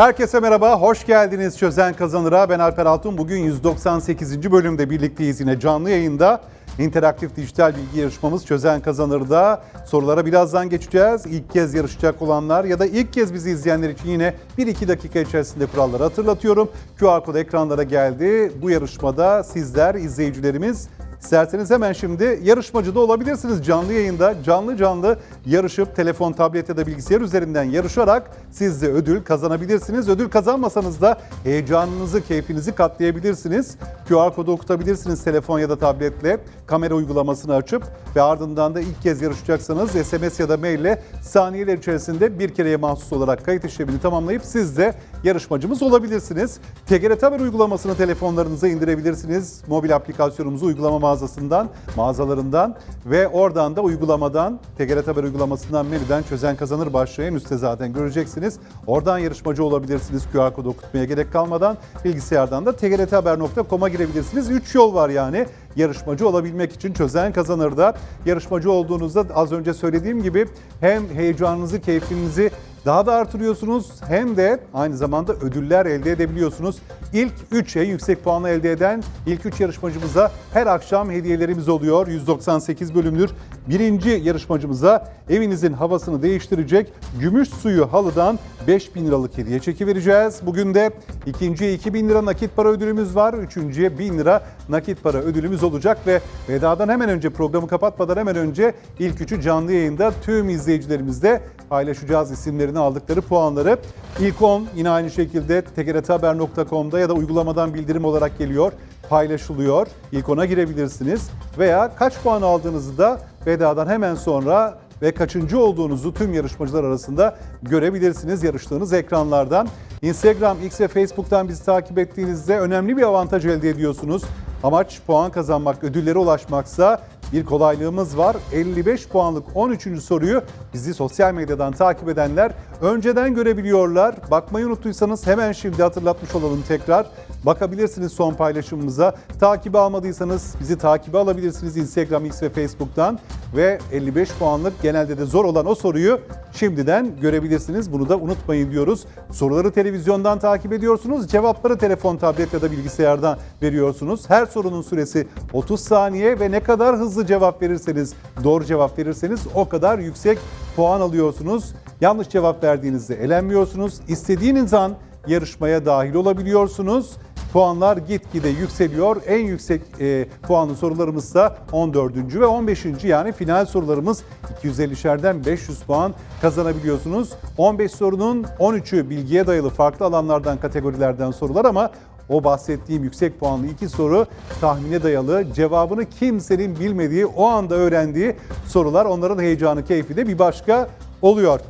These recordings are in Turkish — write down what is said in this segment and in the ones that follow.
Herkese merhaba, hoş geldiniz Çözen Kazanır'a. Ben Alper Altun. Bugün 198. bölümde birlikteyiz yine canlı yayında. İnteraktif dijital bilgi yarışmamız Çözen Kazanır'da. Sorulara birazdan geçeceğiz. İlk kez yarışacak olanlar ya da ilk kez bizi izleyenler için yine 1-2 dakika içerisinde kuralları hatırlatıyorum. QR kod ekranlara geldi. Bu yarışmada sizler, izleyicilerimiz İsterseniz hemen şimdi yarışmacı da olabilirsiniz. Canlı yayında canlı canlı yarışıp telefon, tablet ya da bilgisayar üzerinden yarışarak siz de ödül kazanabilirsiniz. Ödül kazanmasanız da heyecanınızı, keyfinizi katlayabilirsiniz. QR kodu okutabilirsiniz telefon ya da tabletle. Kamera uygulamasını açıp ve ardından da ilk kez yarışacaksanız SMS ya da mail ile saniyeler içerisinde bir kereye mahsus olarak kayıt işlemini tamamlayıp siz de yarışmacımız olabilirsiniz. TGRT Haber uygulamasını telefonlarınıza indirebilirsiniz. Mobil aplikasyonumuzu uygulama mağazasından, mağazalarından ve oradan da uygulamadan, TGRT Haber uygulamasından menüden çözen kazanır başlığı üstte zaten göreceksiniz. Oradan yarışmacı olabilirsiniz QR kodu okutmaya gerek kalmadan. Bilgisayardan da tgrthaber.com'a girebilirsiniz. 3 yol var yani yarışmacı olabilmek için çözen kazanır da yarışmacı olduğunuzda az önce söylediğim gibi hem heyecanınızı, keyfinizi daha da artırıyorsunuz hem de aynı zamanda ödüller elde edebiliyorsunuz. İlk 3 en yüksek puanı elde eden ilk 3 yarışmacımıza her akşam hediyelerimiz oluyor. 198 bölümdür. Birinci yarışmacımıza evinizin havasını değiştirecek gümüş suyu halıdan 5000 liralık hediye çeki vereceğiz. Bugün de ikinciye 2000 lira nakit para ödülümüz var. Üçüncüye 1000 lira nakit para ödülümüz olacak ve vedadan hemen önce programı kapatmadan hemen önce ilk üçü canlı yayında tüm izleyicilerimizle paylaşacağız isimlerini aldıkları puanları. İlk 10 yine aynı şekilde tgrthaber.com'da ya da uygulamadan bildirim olarak geliyor, paylaşılıyor. İlk 10'a girebilirsiniz veya kaç puan aldığınızı da vedadan hemen sonra ve kaçıncı olduğunuzu tüm yarışmacılar arasında görebilirsiniz yarıştığınız ekranlardan. Instagram, X ve Facebook'tan bizi takip ettiğinizde önemli bir avantaj elde ediyorsunuz. Amaç puan kazanmak, ödüllere ulaşmaksa bir kolaylığımız var. 55 puanlık 13. soruyu bizi sosyal medyadan takip edenler önceden görebiliyorlar. Bakmayı unuttuysanız hemen şimdi hatırlatmış olalım tekrar. Bakabilirsiniz son paylaşımımıza. Takibi almadıysanız bizi takibe alabilirsiniz Instagram, X ve Facebook'tan. Ve 55 puanlık genelde de zor olan o soruyu şimdiden görebilirsiniz. Bunu da unutmayın diyoruz. Soruları televizyondan takip ediyorsunuz. Cevapları telefon, tablet ya da bilgisayardan veriyorsunuz. Her sorunun süresi 30 saniye ve ne kadar hızlı cevap verirseniz, doğru cevap verirseniz o kadar yüksek puan alıyorsunuz. Yanlış cevap verdiğinizde elenmiyorsunuz. İstediğiniz an yarışmaya dahil olabiliyorsunuz. Puanlar gitgide yükseliyor. En yüksek e, puanlı sorularımız da 14. ve 15. yani final sorularımız 250'şerden 500 puan kazanabiliyorsunuz. 15 sorunun 13'ü bilgiye dayalı farklı alanlardan kategorilerden sorular ama o bahsettiğim yüksek puanlı iki soru tahmine dayalı, cevabını kimsenin bilmediği, o anda öğrendiği sorular. Onların heyecanı, keyfi de bir başka oluyor.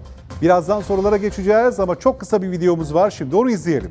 Birazdan sorulara geçeceğiz ama çok kısa bir videomuz var. Şimdi onu izleyelim.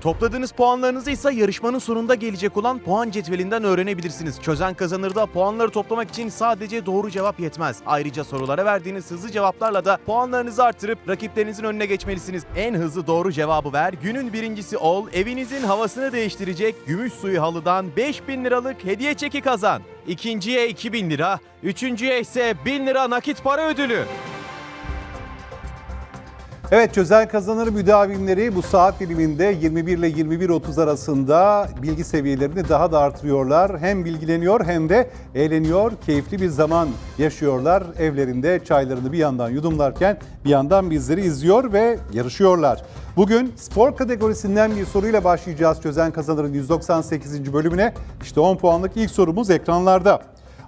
Topladığınız puanlarınızı ise yarışmanın sonunda gelecek olan puan cetvelinden öğrenebilirsiniz. Çözen kazanırda puanları toplamak için sadece doğru cevap yetmez. Ayrıca sorulara verdiğiniz hızlı cevaplarla da puanlarınızı artırıp rakiplerinizin önüne geçmelisiniz. En hızlı doğru cevabı ver, günün birincisi ol, evinizin havasını değiştirecek gümüş suyu halıdan 5000 liralık hediye çeki kazan. İkinciye 2000 lira, üçüncüye ise 1000 lira nakit para ödülü. Evet Çözen Kazanır müdavimleri bu saat diliminde 21 ile 21.30 arasında bilgi seviyelerini daha da artırıyorlar. Hem bilgileniyor hem de eğleniyor, keyifli bir zaman yaşıyorlar. Evlerinde çaylarını bir yandan yudumlarken bir yandan bizleri izliyor ve yarışıyorlar. Bugün spor kategorisinden bir soruyla başlayacağız Çözen Kazanır'ın 198. bölümüne. İşte 10 puanlık ilk sorumuz ekranlarda.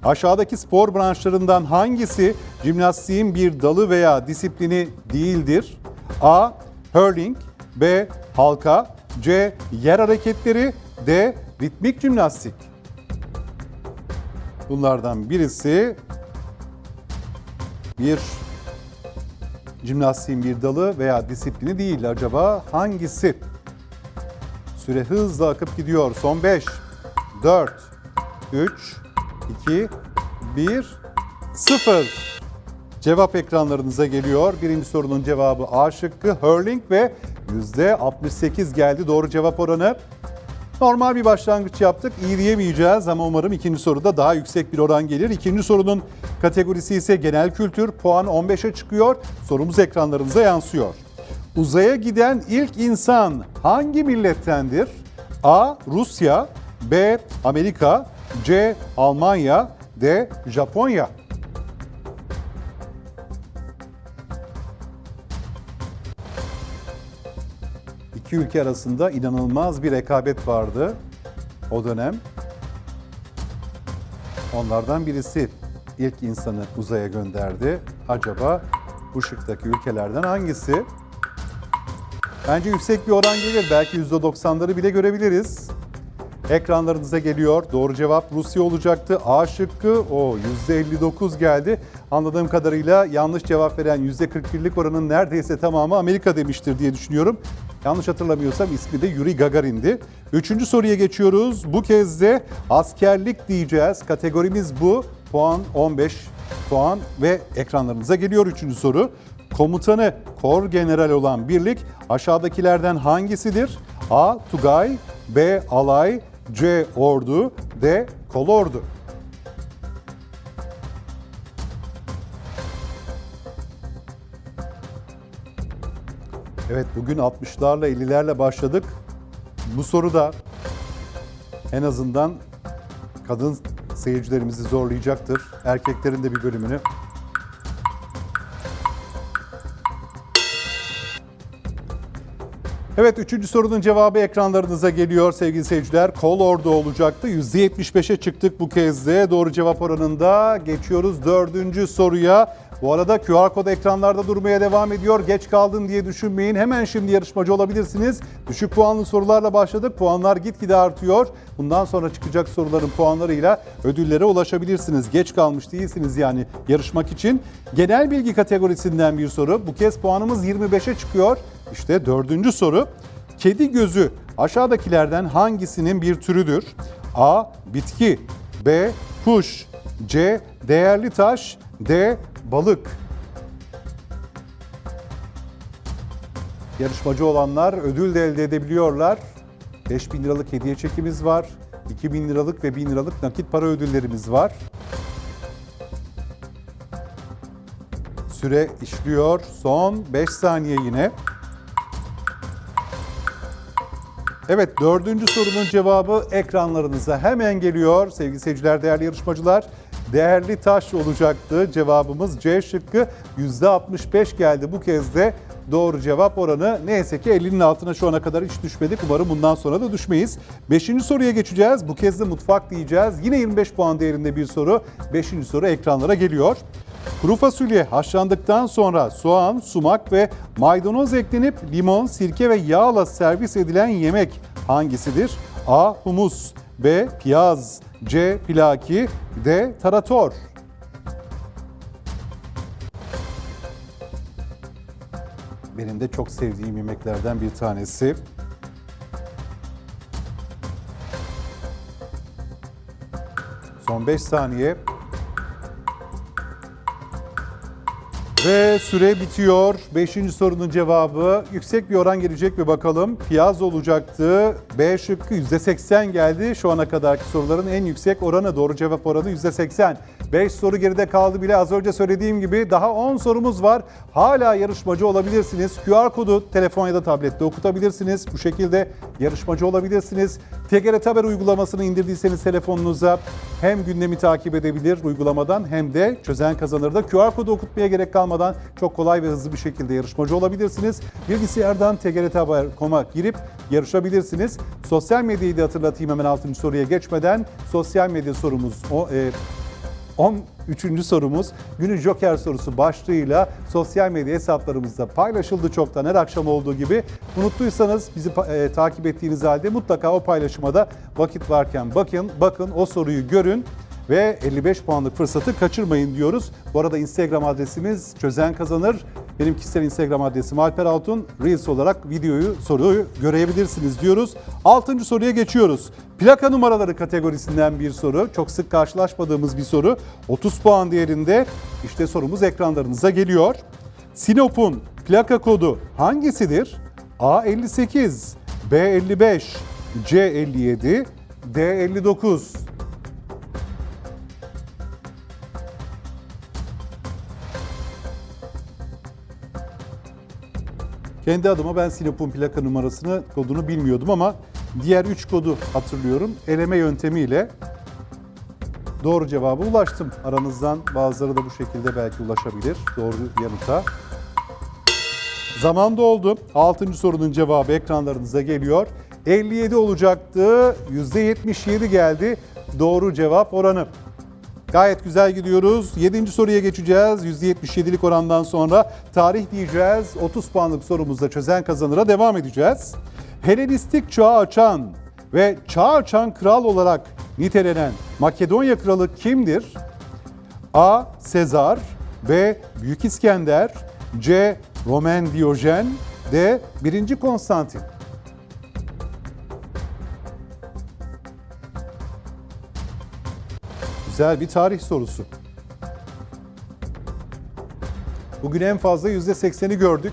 Aşağıdaki spor branşlarından hangisi jimnastiğin bir dalı veya disiplini değildir? A. Hurling B. Halka C. Yer hareketleri D. Ritmik jimnastik Bunlardan birisi bir Jimnastiğin bir dalı veya disiplini değil. Acaba hangisi? Süre hızla akıp gidiyor. Son 5, 4, 3, 2, 1, 0. Cevap ekranlarınıza geliyor. Birinci sorunun cevabı A şıkkı hurling ve %68 geldi doğru cevap oranı. Normal bir başlangıç yaptık. İyi diyemeyeceğiz ama umarım ikinci soruda daha yüksek bir oran gelir. İkinci sorunun kategorisi ise genel kültür. Puan 15'e çıkıyor. Sorumuz ekranlarınıza yansıyor. Uzaya giden ilk insan hangi millettendir? A. Rusya B. Amerika C. Almanya D. Japonya İki ülke arasında inanılmaz bir rekabet vardı o dönem. Onlardan birisi ilk insanı uzaya gönderdi. Acaba bu şıktaki ülkelerden hangisi? Bence yüksek bir oran gelir. Belki %90'ları bile görebiliriz. Ekranlarınıza geliyor. Doğru cevap Rusya olacaktı. A şıkkı o %59 geldi. Anladığım kadarıyla yanlış cevap veren %41'lik oranın neredeyse tamamı Amerika demiştir diye düşünüyorum. Yanlış hatırlamıyorsam ismi de Yuri Gagarin'di. Üçüncü soruya geçiyoruz. Bu kez de askerlik diyeceğiz. Kategorimiz bu. Puan 15 puan ve ekranlarınıza geliyor üçüncü soru. Komutanı kor general olan birlik aşağıdakilerden hangisidir? A. Tugay B. Alay C. Ordu D. Kolordu Evet bugün 60'larla 50'lerle başladık. Bu soru da en azından kadın seyircilerimizi zorlayacaktır. Erkeklerin de bir bölümünü. Evet üçüncü sorunun cevabı ekranlarınıza geliyor sevgili seyirciler. Kol ordu olacaktı. %75'e çıktık bu kez de. Doğru cevap oranında geçiyoruz dördüncü soruya. Bu arada QR kod ekranlarda durmaya devam ediyor. Geç kaldın diye düşünmeyin. Hemen şimdi yarışmacı olabilirsiniz. Düşük puanlı sorularla başladık. Puanlar gitgide artıyor. Bundan sonra çıkacak soruların puanlarıyla ödüllere ulaşabilirsiniz. Geç kalmış değilsiniz yani yarışmak için. Genel bilgi kategorisinden bir soru. Bu kez puanımız 25'e çıkıyor. İşte dördüncü soru. Kedi gözü aşağıdakilerden hangisinin bir türüdür? A. Bitki B. Kuş C. Değerli taş D. Balık Yarışmacı olanlar ödül de elde edebiliyorlar. 5000 liralık hediye çekimiz var. 2000 liralık ve 1000 liralık nakit para ödüllerimiz var. Süre işliyor. Son 5 saniye yine. Evet dördüncü sorunun cevabı ekranlarınıza hemen geliyor. Sevgili seyirciler, değerli yarışmacılar. Değerli taş olacaktı. Cevabımız C şıkkı %65 geldi. Bu kez de doğru cevap oranı neyse ki 50'nin altına şu ana kadar hiç düşmedik. Umarım bundan sonra da düşmeyiz. Beşinci soruya geçeceğiz. Bu kez de mutfak diyeceğiz. Yine 25 puan değerinde bir soru. Beşinci soru ekranlara geliyor. Kuru fasulye haşlandıktan sonra soğan, sumak ve maydanoz eklenip limon, sirke ve yağla servis edilen yemek hangisidir? A. Humus B. Piyaz C. Pilaki D. Tarator Benim de çok sevdiğim yemeklerden bir tanesi. Son 5 saniye. Ve süre bitiyor. Beşinci sorunun cevabı yüksek bir oran gelecek mi bakalım. Piyaz olacaktı. B şıkkı %80 geldi. Şu ana kadarki soruların en yüksek oranı doğru cevap oranı %80. 5 soru geride kaldı bile az önce söylediğim gibi daha 10 sorumuz var. Hala yarışmacı olabilirsiniz. QR kodu telefon ya da tablette okutabilirsiniz. Bu şekilde yarışmacı olabilirsiniz. TGRT Haber uygulamasını indirdiyseniz telefonunuza hem gündemi takip edebilir uygulamadan hem de çözen kazanırda QR kodu okutmaya gerek kalmadan çok kolay ve hızlı bir şekilde yarışmacı olabilirsiniz. Bilgisayardan tgrt.haber.com'a girip yarışabilirsiniz. Sosyal medyayı da hatırlatayım hemen 6. soruya geçmeden. Sosyal medya sorumuz o e, 13. sorumuz günün Joker sorusu başlığıyla sosyal medya hesaplarımızda paylaşıldı çoktan her akşam olduğu gibi. Unuttuysanız bizi e, takip ettiğiniz halde mutlaka o paylaşıma da vakit varken bakın, bakın o soruyu görün ve 55 puanlık fırsatı kaçırmayın diyoruz. Bu arada Instagram adresimiz çözen kazanır. Benim kişisel Instagram adresim Alper Altun. Reels olarak videoyu, soruyu görebilirsiniz diyoruz. Altıncı soruya geçiyoruz. Plaka numaraları kategorisinden bir soru. Çok sık karşılaşmadığımız bir soru. 30 puan değerinde. İşte sorumuz ekranlarınıza geliyor. Sinop'un plaka kodu hangisidir? A58, B55, C57, D59. Kendi adıma ben Sinop'un plaka numarasını, kodunu bilmiyordum ama diğer 3 kodu hatırlıyorum. Eleme yöntemiyle doğru cevaba ulaştım. Aranızdan bazıları da bu şekilde belki ulaşabilir doğru yanıta. Zaman doldu. 6. sorunun cevabı ekranlarınıza geliyor. 57 olacaktı. %77 geldi. Doğru cevap oranı. Gayet güzel gidiyoruz. 7. soruya geçeceğiz. %77'lik orandan sonra tarih diyeceğiz. 30 puanlık sorumuzda çözen kazanıra devam edeceğiz. Helenistik çağı açan ve çağ açan kral olarak nitelenen Makedonya kralı kimdir? A. Sezar B. Büyük İskender C. Roman Diyojen D. 1. Konstantin Güzel bir tarih sorusu. Bugün en fazla %80'i gördük.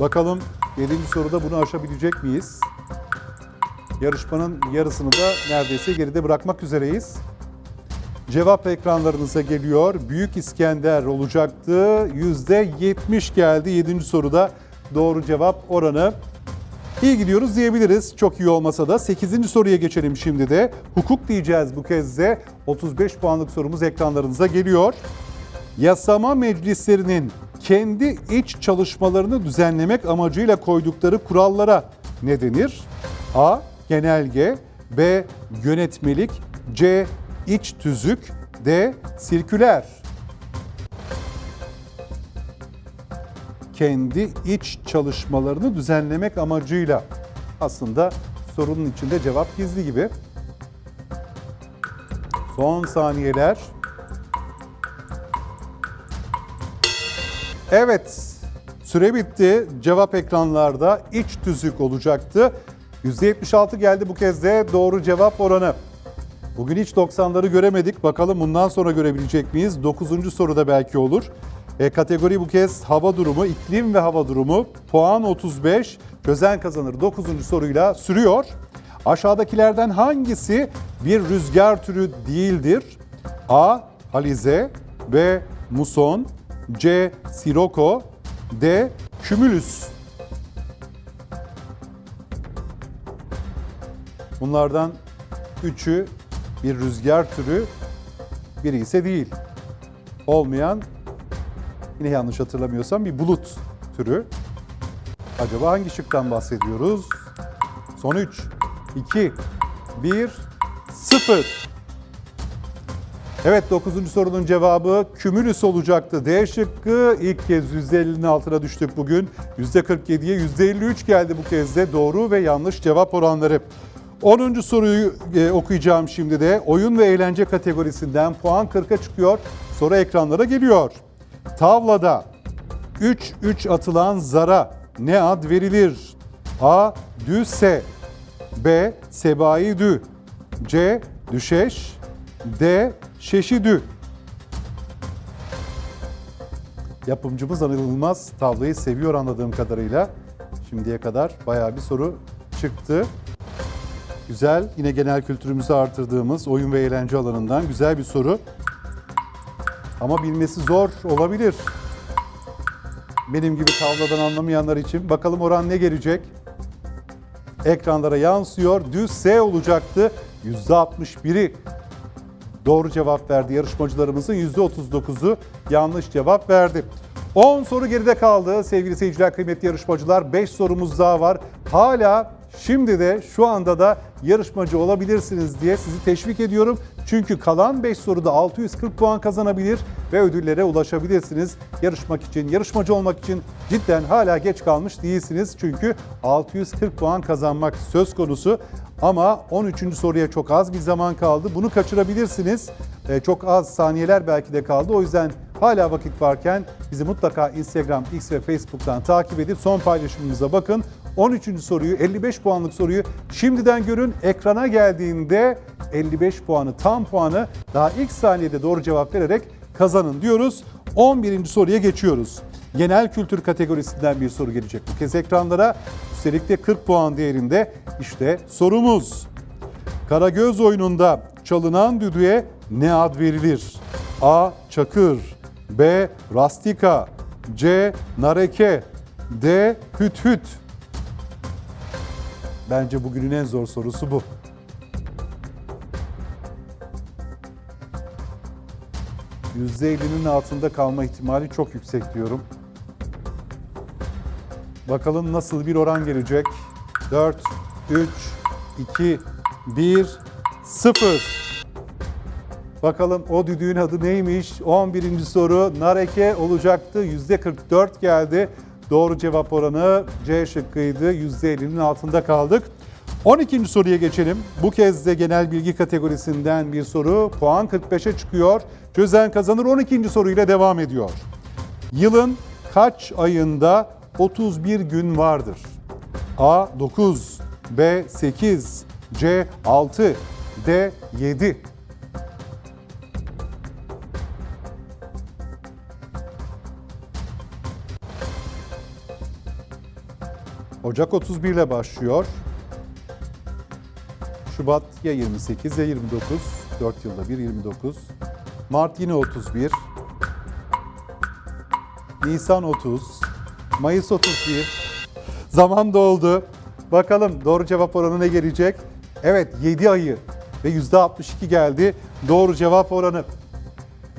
Bakalım 7. soruda bunu aşabilecek miyiz? Yarışmanın yarısını da neredeyse geride bırakmak üzereyiz. Cevap ekranlarınıza geliyor. Büyük İskender olacaktı. %70 geldi 7. soruda. Doğru cevap oranı. İyi gidiyoruz diyebiliriz. Çok iyi olmasa da 8. soruya geçelim şimdi de. Hukuk diyeceğiz bu kez de. 35 puanlık sorumuz ekranlarınıza geliyor. Yasama meclislerinin kendi iç çalışmalarını düzenlemek amacıyla koydukları kurallara ne denir? A. Genelge B. Yönetmelik C. İç tüzük D. Sirküler kendi iç çalışmalarını düzenlemek amacıyla. Aslında sorunun içinde cevap gizli gibi. Son saniyeler. Evet, süre bitti. Cevap ekranlarda iç tüzük olacaktı. %76 geldi bu kez de doğru cevap oranı. Bugün hiç 90'ları göremedik. Bakalım bundan sonra görebilecek miyiz? 9. soruda belki olur. E, kategori bu kez hava durumu, iklim ve hava durumu. Puan 35, çözen kazanır 9. soruyla sürüyor. Aşağıdakilerden hangisi bir rüzgar türü değildir? A. Halize B. Muson C. Siroko D. Cumulus Bunlardan üçü bir rüzgar türü, biri ise değil. Olmayan, yine yanlış hatırlamıyorsam bir bulut türü. Acaba hangi şıktan bahsediyoruz? Son 3, 2, 1, 0. Evet 9. sorunun cevabı kümülüs olacaktı. D şıkkı ilk kez %50'nin altına düştük bugün. %47'ye %53 geldi bu kez de doğru ve yanlış cevap oranları. 10. soruyu e, okuyacağım şimdi de. Oyun ve eğlence kategorisinden puan 40'a çıkıyor. Soru ekranlara geliyor. Tavlada 3-3 atılan zara ne ad verilir? A. Düse B. Sebai dü C. Düşeş D. Şeşidü Yapımcımız Anıl Yılmaz tavlayı seviyor anladığım kadarıyla. Şimdiye kadar bayağı bir soru çıktı. Güzel, yine genel kültürümüzü artırdığımız oyun ve eğlence alanından güzel bir soru. Ama bilmesi zor olabilir. Benim gibi tavladan anlamayanlar için. Bakalım oran ne gelecek? Ekranlara yansıyor. Düz S olacaktı. %61'i doğru cevap verdi. Yarışmacılarımızın %39'u yanlış cevap verdi. 10 soru geride kaldı sevgili seyirciler, kıymetli yarışmacılar. 5 sorumuz daha var. Hala şimdi de şu anda da yarışmacı olabilirsiniz diye sizi teşvik ediyorum. Çünkü kalan 5 soruda 640 puan kazanabilir ve ödüllere ulaşabilirsiniz. Yarışmak için, yarışmacı olmak için cidden hala geç kalmış değilsiniz. Çünkü 640 puan kazanmak söz konusu. Ama 13. soruya çok az bir zaman kaldı. Bunu kaçırabilirsiniz. Ee, Çok az saniyeler belki de kaldı. O yüzden Hala vakit varken bizi mutlaka Instagram, X ve Facebook'tan takip edip son paylaşımımıza bakın. 13. soruyu 55 puanlık soruyu şimdiden görün. Ekrana geldiğinde 55 puanı tam puanı daha ilk saniyede doğru cevap vererek kazanın diyoruz. 11. soruya geçiyoruz. Genel kültür kategorisinden bir soru gelecek bu kez ekranlara. Üstelik de 40 puan değerinde işte sorumuz. Karagöz oyununda çalınan düdüğe ne ad verilir? A. Çakır B. Rastika C. Nareke D. Hüt hüt Bence bugünün en zor sorusu bu. %50'nin altında kalma ihtimali çok yüksek diyorum. Bakalım nasıl bir oran gelecek? 4, 3, 2, 1, 0. Bakalım o düdüğün adı neymiş? 11. soru Nareke olacaktı. %44 geldi. Doğru cevap oranı C şıkkıydı. %50'nin altında kaldık. 12. soruya geçelim. Bu kez de genel bilgi kategorisinden bir soru. Puan 45'e çıkıyor. Çözen kazanır 12. soruyla devam ediyor. Yılın kaç ayında 31 gün vardır? A 9, B 8, C 6, D 7. Ocak 31 ile başlıyor. Şubat ya 28 ya 29. 4 yılda bir 29. Mart yine 31. Nisan 30. Mayıs 31. Zaman doldu. Bakalım doğru cevap oranı ne gelecek? Evet 7 ayı ve %62 geldi. Doğru cevap oranı.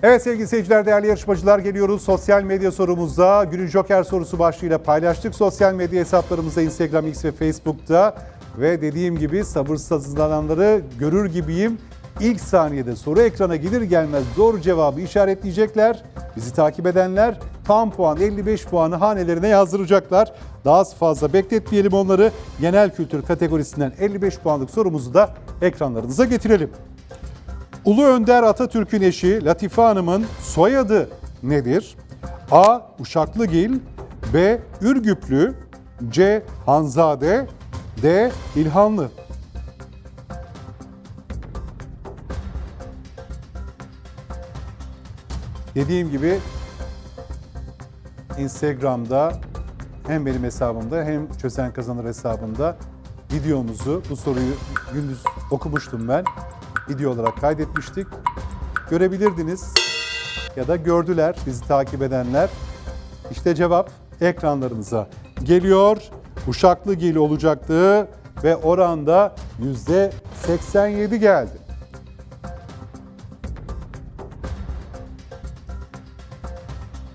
Evet sevgili seyirciler, değerli yarışmacılar geliyoruz. Sosyal medya sorumuzda günün Joker sorusu başlığıyla paylaştık. Sosyal medya hesaplarımızda Instagram, X ve Facebook'ta. Ve dediğim gibi sabırsızlananları görür gibiyim. İlk saniyede soru ekrana gelir gelmez doğru cevabı işaretleyecekler. Bizi takip edenler tam puan 55 puanı hanelerine yazdıracaklar. Daha fazla bekletmeyelim onları. Genel kültür kategorisinden 55 puanlık sorumuzu da ekranlarınıza getirelim. Ulu Önder Atatürk'ün eşi Latife Hanım'ın soyadı nedir? A. Uşaklıgil B. Ürgüplü C. Hanzade D. İlhanlı Dediğim gibi Instagram'da hem benim hesabımda hem Çözen Kazanır hesabında videomuzu, bu soruyu gündüz okumuştum ben. Video olarak kaydetmiştik. Görebilirdiniz ya da gördüler bizi takip edenler. İşte cevap ekranlarınıza geliyor. Uşaklıgil olacaktı ve oranda %87 geldi.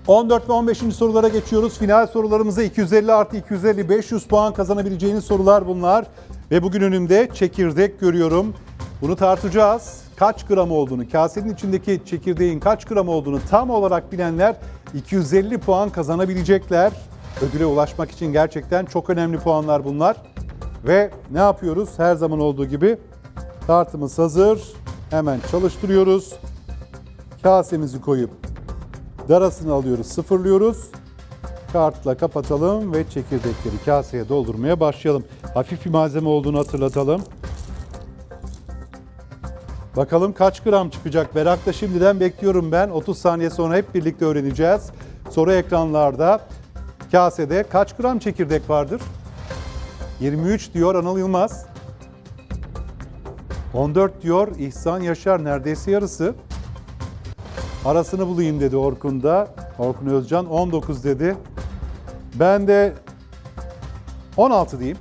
...14 ve 15. sorulara geçiyoruz. Final sorularımıza 250 artı 250 500 puan kazanabileceğiniz sorular bunlar. Ve bugün önümde çekirdek görüyorum. Bunu tartacağız. Kaç gram olduğunu, kasenin içindeki çekirdeğin kaç gram olduğunu tam olarak bilenler 250 puan kazanabilecekler. Ödüle ulaşmak için gerçekten çok önemli puanlar bunlar. Ve ne yapıyoruz? Her zaman olduğu gibi tartımız hazır. Hemen çalıştırıyoruz. Kasemizi koyup darasını alıyoruz, sıfırlıyoruz. Kartla kapatalım ve çekirdekleri kaseye doldurmaya başlayalım. Hafif bir malzeme olduğunu hatırlatalım. Bakalım kaç gram çıkacak? Merakla şimdiden bekliyorum ben. 30 saniye sonra hep birlikte öğreneceğiz. Soru ekranlarda. Kasede kaç gram çekirdek vardır? 23 diyor Anıl Yılmaz. 14 diyor İhsan Yaşar neredeyse yarısı. Arasını bulayım dedi Orkun da. Orkun Özcan 19 dedi. Ben de 16 diyeyim.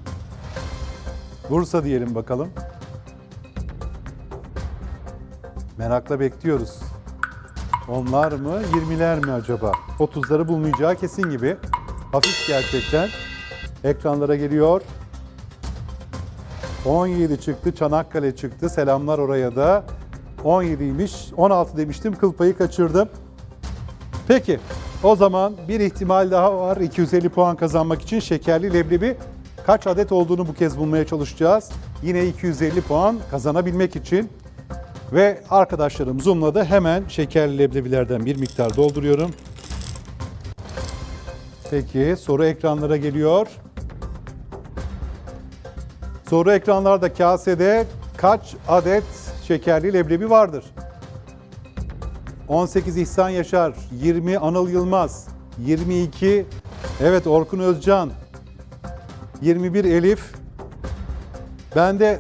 Bursa diyelim bakalım. Merakla bekliyoruz. Onlar mı, 20'ler mi acaba? 30'ları bulmayacağı kesin gibi. Hafif gerçekten. Ekranlara geliyor. 17 çıktı, Çanakkale çıktı. Selamlar oraya da. 17'ymiş, 16 demiştim, kıl payı kaçırdım. Peki, o zaman bir ihtimal daha var 250 puan kazanmak için şekerli leblebi kaç adet olduğunu bu kez bulmaya çalışacağız. Yine 250 puan kazanabilmek için Ve arkadaşlarım zoomladı. Hemen şekerli leblebilerden bir miktar dolduruyorum. Peki soru ekranlara geliyor. Soru ekranlarda kasede kaç adet şekerli leblebi vardır? 18 İhsan Yaşar, 20 Anıl Yılmaz, 22 evet Orkun Özcan, 21 Elif. Ben de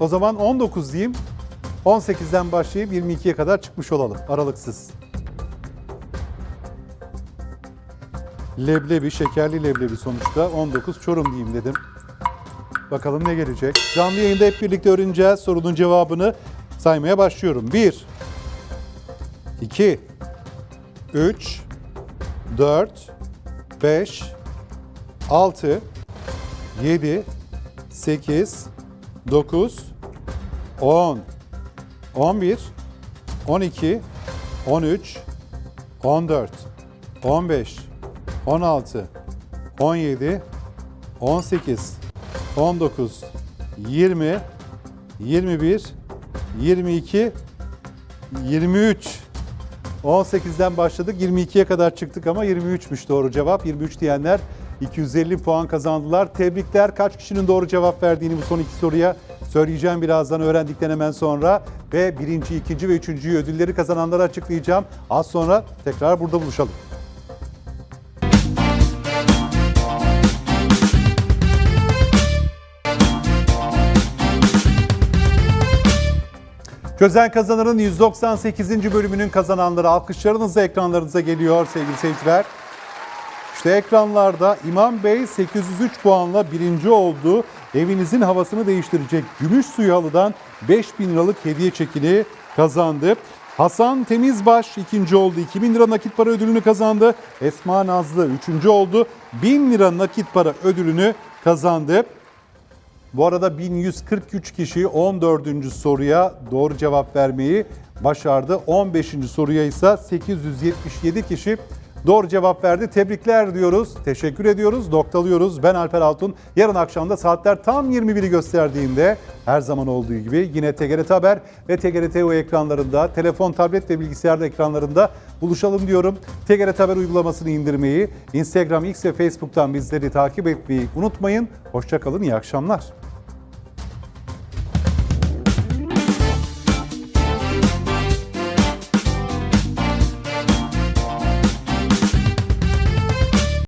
o zaman 19 diyeyim. 18'den başlayıp 22'ye kadar çıkmış olalım aralıksız. Leblebi, şekerli leblebi sonuçta 19 Çorum diyeyim dedim. Bakalım ne gelecek. Canlı yayında hep birlikte öğreneceğiz. Sorunun cevabını saymaya başlıyorum. 1 2 3 4 5 6 7 8 9 10 11 12 13 14 15 16 17 18 19 20 21 22 23 18'den başladık 22'ye kadar çıktık ama 23'müş doğru cevap. 23 diyenler 250 puan kazandılar. Tebrikler. Kaç kişinin doğru cevap verdiğini bu son iki soruya söyleyeceğim birazdan öğrendikten hemen sonra. Ve birinci, ikinci ve üçüncüyü ödülleri kazananları açıklayacağım. Az sonra tekrar burada buluşalım. Çözen Kazanır'ın 198. bölümünün kazananları alkışlarınızla ekranlarınıza geliyor sevgili seyirciler. İşte ekranlarda İmam Bey 803 puanla birinci oldu. Evinizin havasını değiştirecek gümüş suyu halıdan 5000 liralık hediye çekini kazandı. Hasan Temizbaş ikinci oldu. 2000 lira nakit para ödülünü kazandı. Esma Nazlı üçüncü oldu. 1000 lira nakit para ödülünü kazandı. Bu arada 1143 kişi 14. soruya doğru cevap vermeyi başardı. 15. soruya ise 877 kişi doğru cevap verdi. Tebrikler diyoruz, teşekkür ediyoruz, noktalıyoruz. Ben Alper Altun. Yarın akşam da saatler tam 21'i gösterdiğinde her zaman olduğu gibi yine TGRT Haber ve TGRT TV ekranlarında, telefon, tablet ve bilgisayarda ekranlarında buluşalım diyorum. TGRT Haber uygulamasını indirmeyi, Instagram, X ve Facebook'tan bizleri takip etmeyi unutmayın. Hoşçakalın, iyi akşamlar.